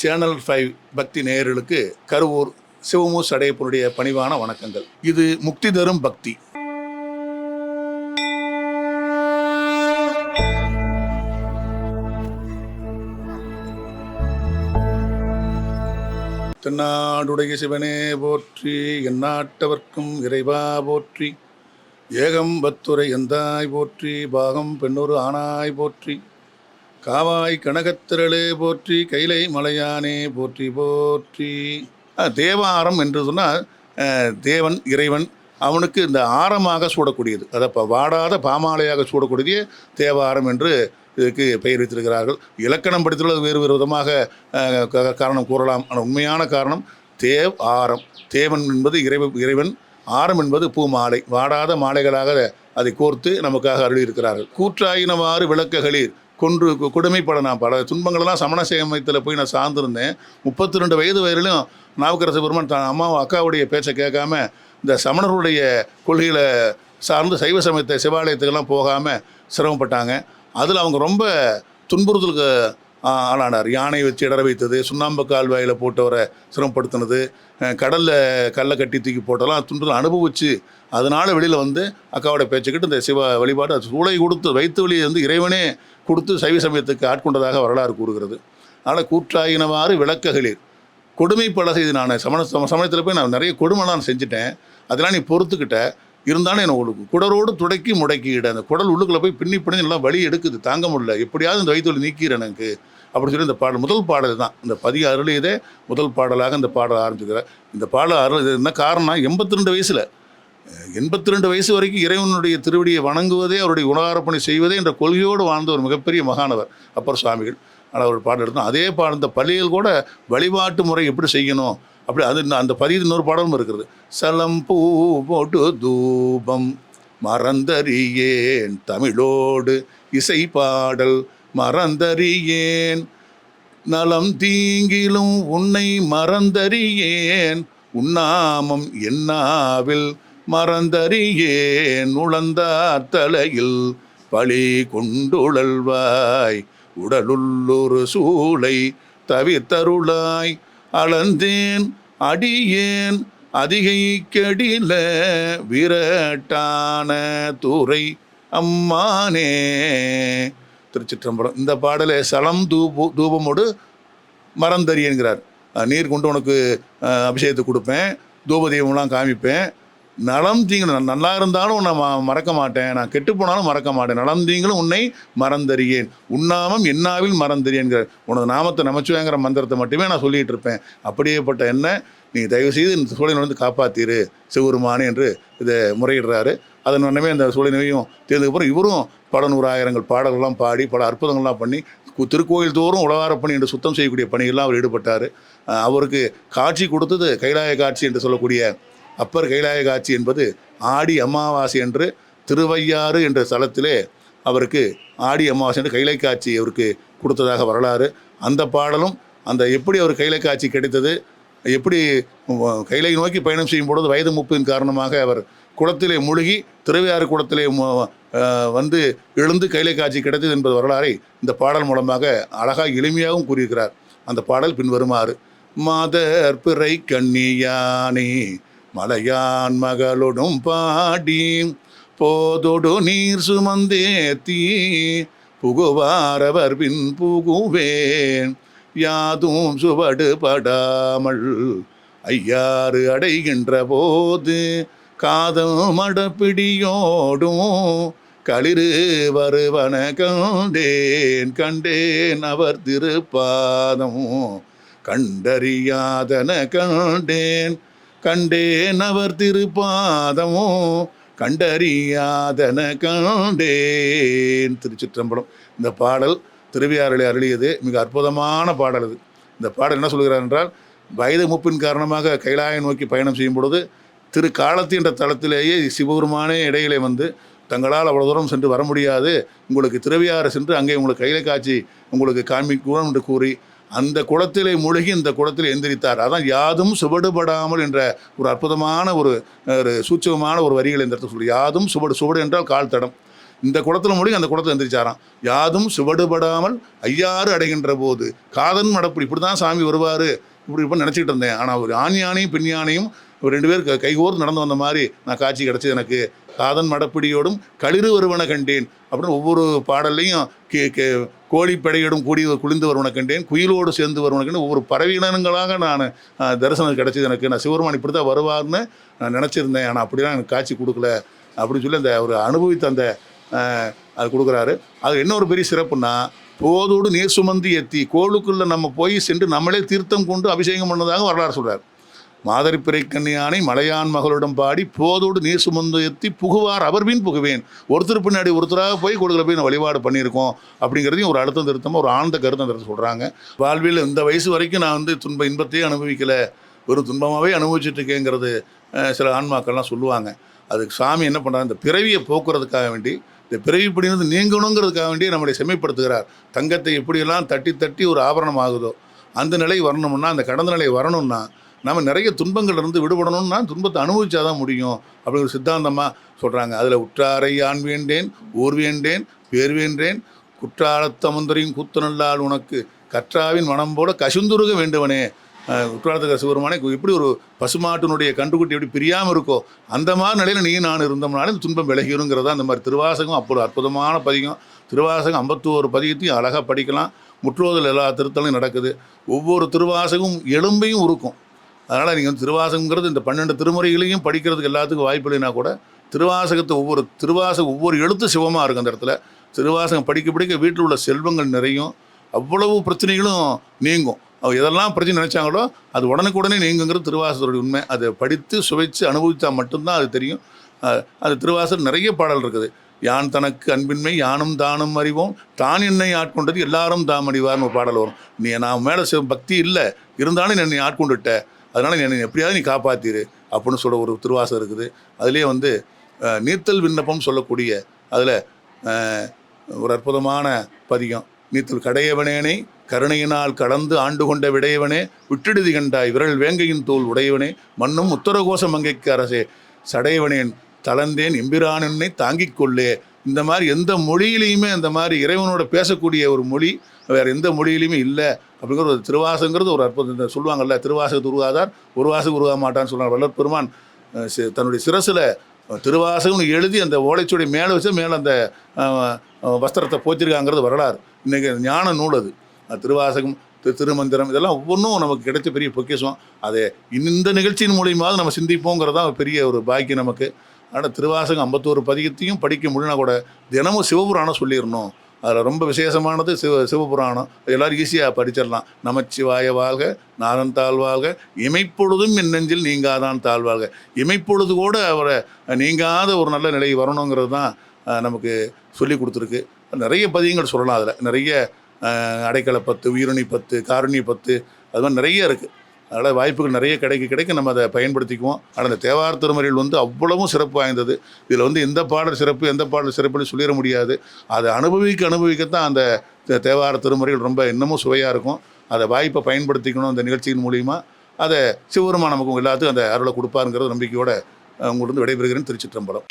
Channel five பக்தி நேயர்களுக்கு கருவூர் சிவமு சடையப்பனுடைய பணிவான வணக்கங்கள். இது முக்தி தரும் பக்தி. தென்னாடுடைய சிவனே போற்றி எந்நாட்டவர்க்கும் இறைவா போற்றி. ஏகம்பத்துரை எந்தாய் போற்றி பாகம் பெண்ணொரு ஆனாய் போற்றி. காவாய் கனகத்திரளே போற்றி கைலை மலையானே போற்றி போற்றி. தேவாரம் என்று சொன்னால் தேவன் இறைவன் அவனுக்கு இந்த ஆரமாக சூடக்கூடியது. அதை இப்போ வாடாத பாமாலையாக சூடக்கூடியதே தேவாரம் என்று இதுக்கு பெயர் வைத்திருக்கிறார்கள். இலக்கணம் படித்துள்ளது வேறு வேறு விதமாக க- காரணம் கூறலாம். ஆனால் உண்மையான காரணம் தேவ் ஆரம். தேவன் என்பது இறைவ இறைவன். ஆரம் என்பது பூ மாலை வாடாத மாலைகளாக அதை கோர்த்து நமக்காக அருளியிருக்கிறார்கள். கூற்றாயினவாறு விளக்ககளிர் கொன்று கு- கொடுமைப்பட நான் பல துன்பங்களெல்லாம் சமண சேமத்தில் போய் நான் சார்ந்திருந்தேன். முப்பத்தி ரெண்டு வயது வரையிலும் நாவுக்கரசு பெருமான் தான் அம்மாவும் அக்காவுடைய பேச்சை கேட்காம இந்த சமணர்களுடைய கொள்கைகளை சார்ந்து சைவ சமயத்தை சிவாலயத்துக்கெல்லாம் போகாமல் சிரமப்பட்டாங்க. அதில் அவங்க ரொம்ப துன்புறுத்தலுக்கு ஆளானார். யானை வச்சு இடற வைத்தது சுண்ணாம்பு கால்வாயில் போட்டவரை சிரமப்படுத்தினது கடலில் கல்லை கட்டி தூக்கி போட்டெல்லாம் துன்புறுத்தல் அனுபவிச்சு அதனால் வெளியில் வந்து அக்காவோட பேச்சுக்கிட்டு இந்த சிவ வழிபாடு சூளை கொடுத்து வைத்து வழியை வந்து இறைவனே கொடுத்து சைவ சமயத்துக்கு ஆட்கொண்டதாக வரலாறு கூறுகிறது. அதனால் கூற்றாயினவாறு விளக்ககளில் கொடுமை பல செய்து நான் சமண சம சமயத்தில் போய் நான் நிறைய கொடுமை நான் செஞ்சுட்டேன். அதெல்லாம் நீ பொறுத்துக்கிட்ட. இருந்தாலும் என்ன ஒரு குடரோடு துடைக்கி முடக்கிட அந்த குடல் உள்ளுக்குள்ளே போய் பின்னி பின்னி நல்லா வலி எடுக்குது. தாங்க முடியல. எப்படியாவது இந்த வயிற்றுல நீக்கிறேன் எனக்கு. அப்படின்னு சொல்லி இந்த பாடல் முதல் பாடல் தான் இந்த பதிக அருளியதே முதல் பாடலாக இந்த பாடல் ஆரம்பிச்சுக்கிறார் இந்த பாடல் அருள் இது என்ன காரணம் எண்பத்தி ரெண்டு வயசில் எண்பத்தி ரெண்டு வயசு வரைக்கும் இறைவனுடைய திருவடியை வணங்குவதே அவருடைய உணவாரப்பணி செய்வதே என்ற கொள்கையோடு வாழ்ந்த ஒரு மிகப்பெரிய மகானவர் அப்பர் சுவாமிகள். ஆனால் அவர் பாடல் எடுத்தோம். அதே பாடல் இந்த பள்ளியில் கூட வழிபாட்டு முறை எப்படி செய்யணும்? அப்படி அது அந்த பதிவு இன்னொரு பாடலும் இருக்கிறது சலம் பூ போட்டு தூபம் மறந்தறியேன் தமிழோடு இசை பாடல் மறந்தறியேன். நலம் தீங்கிலும் உன்னை மறந்தறியேன். உண்ணாமம் என்னாவில் மறந்தறியே நுழந்தார் தலையில் பழி கொண்டுழல்வாய். உடலுள்ளொரு சூளை தவித்தருளாய் அளந்தேன் அடியேன் அதிகை கெடில விரட்டான துறை அம்மானே. திருச்சிற்றம்பலம். இந்த பாடலை சலம் தூபு தூபமோடு மறந்தறி என்கிறார் நீர் கொண்டு உனக்கு அபிஷேகத்தை கொடுப்பேன். தூபதீபம்லாம் காமிப்பேன். நலம் தீங்கு நல்லா இருந்தாலும் உன்னை மறக்க மாட்டேன். நான் கெட்டு போனாலும் மறக்க மாட்டேன். நலம் தீங்களும் உன்னை மறந்தறியேன். உண்ணாமம் என்னாவில் மறந்தறியேன்கிறார். உனது நாமத்தை நமச்சுவேங்கிற மந்திரத்தை மட்டுமே நான் சொல்லிட்டு இருப்பேன் அப்படியேப்பட்ட என்ன? நீ தயவு செய்து இந்த சூழலை வந்து காப்பாத்தீரு சிவருமானு என்று இதை முறையிடுறாரு. அதன் உடனே அந்த சூழ்நிலையும் தேர்ந்ததுக்கப்புறம் இவரும் பல நூறாயிரங்கள் பாடல்கள்லாம் பாடி பல அற்புதங்கள்லாம் பண்ணி திருக்கோயில் தோறும் உழவாரப்பணி என்று சுத்தம் செய்யக்கூடிய பணிகள்லாம் அவர் ஈடுபட்டார். அவருக்கு காட்சி கொடுத்தது கைலாய காட்சி என்று சொல்லக்கூடிய அப்பர் கைலாய காட்சி என்பது ஆடி அமாவாசை என்று திருவையாறு என்ற ஸ்தலத்திலே அவருக்கு ஆடி அமாவாசை என்று கைலை காட்சி அவருக்கு கொடுத்ததாக வரலாறு. அந்த பாடலும் அந்த எப்படி அவர் கைலை காட்சி கிடைத்தது எப்படி கைலை நோக்கி பயணம் செய்யும் பொழுது வயது முப்பின் காரணமாக அவர் குளத்திலே மூழ்கி திருவையாறு குளத்திலே வந்து எழுந்து கைலை காட்சி கிடைத்தது என்பது வரலாறை இந்த பாடல் மூலமாக அழகாக எளிமையாகவும் கூறியிருக்கிறார். அந்த பாடல் பின்வருமாறு மாதர் பிறை கண்ணியானே மலையான் மகளொடும் பாடி போதொடு நீர் சுமந்தேத்தி புகுவாரவர் பின் புகுவேன். யாதும் சுவடு படாமல் ஐயாறு அடைகின்ற போது காதம் மடப்பிடியோடும் களிறு வருவன கண்டேன். கண்டேன் அவர் திருப்பாதம் கண்டறியாதன கண்டேன். கண்டேன் அவர் திருப்பாதமோ கண்டறியாதன கண்டேன். திருச்சிற்றம்பலம். இந்த பாடல் திருவியாரிலே அருளியது மிக அற்புதமான பாடல் இது இந்த பாடல் என்ன சொல்கிறார் என்றால் வயது முப்பின் காரணமாக கைலாயம் நோக்கி பயணம் செய்யும் பொழுது திரு காலத்தி என்ற தளத்திலேயே சிவபெருமானே இடையிலே வந்து தங்களால் அவ்வளோ தூரம் சென்று வர முடியாது. உங்களுக்கு திருவையாறு சென்று அங்கே உங்களுக்கு கையில காட்சி உங்களுக்கு காண்பிக்கூடும் என்று கூறி அந்த குளத்திலே மூழ்கி இந்த குளத்தில் எந்திரித்தார். அதான் யாதும் சுவடுபடாமல் என்ற ஒரு அற்புதமான ஒரு ஒரு சூட்சமான ஒரு வரிகள் இந்த இடத்துல சொல்லி யாதும் சுவடு சுவடு என்றால் கால் தடம். இந்த குளத்தில் மூழ்கி அந்த குளத்தில் எந்திரிச்சாராம். யாதும் சுவடுபடாமல் ஐயாறு அடைகின்ற போது காதன் நடப்பு இப்படி தான் சாமி வருவார் இப்படி இப்போ நினச்சிக்கிட்டு இருந்தேன். ஆனால் ஒரு ஆண் யானையும் பெண் யானையும் ஒரு ரெண்டு பேர் க- கைகோர்த்து நடந்து வந்த மாதிரி நான் காட்சி கிடச்சது எனக்கு. காதன் மடப்பிடியோடும் களிறு வருவன கண்டேன். அப்படின்னு ஒவ்வொரு பாடல்லையும் கே கே கோழிப்படையோடும் கூடி குளிந்து வருவன கண்டேன். குயிலோடு சேர்ந்து வருவன கண்டு ஒவ்வொரு பறவையினங்களாக நான் தரிசனம் கிடச்சிது எனக்கு. நான் சிவருமான் இப்படி தான் வருவார்னு நான் நினச்சிருந்தேன். ஆனால் அப்படிலாம் எனக்கு காட்சி கொடுக்கல. அப்படின்னு சொல்லி அந்த ஒரு அனுபவித்த அந்த அது கொடுக்குறாரு. அது என்ன ஒரு பெரிய சிறப்புன்னா போதோடு நீர் சுமந்து எத்தி கோளுக்குள்ளே நம்ம போய் சென்று நம்மளே தீர்த்தம் கொண்டு அபிஷேகம் பண்ணதாக வரலாறு சொல்கிறார் மாதரி பிறை கன்னியானை மலையான் மகளிடம் பாடி போதோடு நீர் சுமந்து எத்தி புகுவார் அவர் பின் புகுவேன். ஒருத்தர் பின்னாடி ஒருத்தராக போய் கொடுக்கல போய் நான் வழிபாடு பண்ணியிருக்கோம் அப்படிங்கிறதையும் ஒரு அழுத்தம் திருத்தமாக ஒரு ஆழ்ந்த கருத்தம் திருத்த சொல்கிறாங்க வாழ்வில் இந்த வயசு வரைக்கும் நான் வந்து துன்ப இன்பத்தையே அனுபவிக்கலை. ஒரு துன்பமாகவே அனுபவிச்சுட்டு இருக்கேங்கிறது சில ஆன்மாக்கள்லாம் சொல்லுவாங்க. அதுக்கு சாமி என்ன பண்ணுறாங்க இந்த பிறவியை போக்குறதுக்காக வேண்டி இந்த பிறவி பிடினது நீங்கணுங்கிறதுக்காக வேண்டி நம்மளை செம்மைப்படுத்துகிறார். தங்கத்தை எப்படியெல்லாம் தட்டி தட்டி ஒரு ஆபரணம் ஆகுதோ அந்த நிலை வரணும்னா அந்த கடந்த நிலை வரணும்னா நம்ம நிறைய துன்பங்கள்ல இருந்து விடுபடணும்னா துன்பத்தை அனுபவிச்சாதான் முடியும் அப்படிங்கிற சித்தாந்தமாக சொல்கிறாங்க அதில் உற்றாரை ஆண் வேண்டேன் ஊர் வேண்டேன் பேர் வேண்டேன். குற்றாலத்தமுந்தரையும் கூத்தனல்லால் உனக்கு கற்றாவின் மனம் போல கசுந்துருக வேண்டுவனே. குற்றாலத்துக்கு சிவருமானே எப்படி ஒரு பசுமாட்டினுடைய கண்டுக்குட்டி எப்படி பிரியாமல் இருக்கோ அந்த மாதிரி நிலையில் நீ நான் இருந்தோம்னாலே இந்த துன்பம் விலகிருங்கிறதா அந்த மாதிரி திருவாசகம் அப்போ அற்புதமான பதிகம். திருவாசகம் ஐம்பத்தோரு பதிகத்தையும் அழகாக படிக்கலாம். முற்றோதல் எல்லா திருத்தலையும் நடக்குது. ஒவ்வொரு திருவாசகம் எலும்பையும் உருக்கும். அதனால் நீங்கள் வந்து திருவாசகங்கிறது இந்த பன்னெண்டு திருமுறைகளையும் படிக்கிறதுக்கு எல்லாத்துக்கும் வாய்ப்பு இல்லைன்னா கூட திருவாசகத்தை ஒவ்வொரு திருவாசகம் ஒவ்வொரு எழுத்து சிவமாக இருக்கும் அந்த இடத்துல. திருவாசகம் படிக்க படிக்க வீட்டில் உள்ள செல்வங்கள் நிறையும். அவ்வளவு பிரச்சனைகளும் நீங்கும். அவங்க எதெல்லாம் பிரச்சனை நினச்சாங்களோ அது உடனுக்குடனே நீங்குங்கிறது திருவாசகருடைய உண்மை. அதை படித்து சுவைத்து அனுபவித்தா மட்டும்தான் அது தெரியும். அது திருவாசகர் நிறைய பாடல் இருக்குது. யான் தனக்கு அன்பின்மை யானும் தானும் அறிவோம். தான் என்னை ஆட்கொண்டது எல்லாரும் தாம் அறிவார்னு ஒரு பாடல் வரும். நீ நான் மேலே பக்தி இல்லை. இருந்தாலும் என்னை ஆட்கொண்டுட்ட. அதனால் என்னை எப்படியாவது நீ காப்பாத்திரு அப்படின்னு சொல்ல ஒரு திருவாசம் இருக்குது. அதுலேயே வந்து நீத்தல் விண்ணப்பம் சொல்லக்கூடிய அதில் ஒரு அற்புதமான பதிகம். நீத்தல் கடையவனேனை கருணையினால் கடந்து ஆண்டு கொண்ட விடையவனே விட்டிடுதி கண்டாய் விரல் வேங்கையின் தோல் உடையவனே மண்ணும் உத்தரகோச மங்கைக்கு அரசே சடையவனேன் தளர்ந்தேன் எம்பிரானனை தாங்கிக் கொள்ளே இந்த மாதிரி எந்த மொழியிலையுமே அந்த மாதிரி இறைவனோட பேசக்கூடிய ஒரு மொழி வேறு எந்த மொழியிலையுமே இல்லை அப்படிங்கிற ஒரு திருவாசங்கிறது ஒரு அற்புதம். சொல்லுவாங்கல்ல திருவாசகத்து உருவாதார் ஒரு வாசகம் உருவா மாட்டான்னு சொல்லுவாங்க. வல்லற் பெருமான் சி- தன்னுடைய சிரசில் திருவாசகம்னு எழுதி அந்த ஓலைச்சுடைய மேலே வச்சு மேலே அந்த வஸ்திரத்தை போச்சிருக்காங்கிறது வரலாறு. இன்றைக்கி ஞான நூல் அது. திருவாசகம் திரு திருமந்திரம் இதெல்லாம் ஒவ்வொன்றும் நமக்கு கிடைச்ச பெரிய பொக்கிஷம். அதை இந்த நிகழ்ச்சியின் மூலியமாவது நம்ம சிந்திப்போங்கிறது தான் பெரிய ஒரு பாக்கியம் நமக்கு. ஆனால் திருவாசகம் ஐம்பத்தோரு பதிகத்தையும் படிக்க முடியலனா கூட தினமும் சிவபுராணம் சொல்லிடணும் அதில் ரொம்ப விசேஷமானது சிவ சிவபுராணம். எல்லோரும் ஈஸியாக படிச்சிடலாம் நமச்சிவாய வாழ்க நாதன் தாழ்வாழ்க இமைப்பொழுதும் என் நெஞ்சில் நீங்காதான் தாழ்வாழ்க இமைப்பொழுது கூட அவரை நீங்காத ஒரு நல்ல நிலை வரணுங்கிறது தான் நமக்கு சொல்லி கொடுத்துருக்கு. நிறைய பதியங்கள் சொல்லலாம் அதில். நிறைய அடைக்கலை பத்து உயிரணி பத்து காரணி பத்து அது மாதிரி நிறைய இருக்குது அதனால் வாய்ப்புகள் நிறைய கிடைக்க கிடைக்க நம்ம அதை பயன்படுத்திக்குவோம். ஆனால் அந்த தேவார திருமறையில் வந்து அவ்வளவும் சிறப்பு வாய்ந்தது. இதில் வந்து எந்த பாடல் சிறப்பு எந்த பாடல் சிறப்புன்னு சொல்லிட முடியாது. அதை அனுபவிக்க அனுபவிக்கத்தான் அந்த தேவார திருமறைகள் ரொம்ப இன்னமும் சுவையாக இருக்கும். அதை வாய்ப்பை பயன்படுத்திக்கணும் அந்த நிகழ்ச்சியின் மூலிமா அதை சிவருமா நமக்கு எல்லாத்துக்கும் அந்த அருளை கொடுப்பாருங்கிறது நம்பிக்கையோடு உங்கள்கிட்ட விடைபெறுகிறேன் திருச்சிற்றம்பலம்.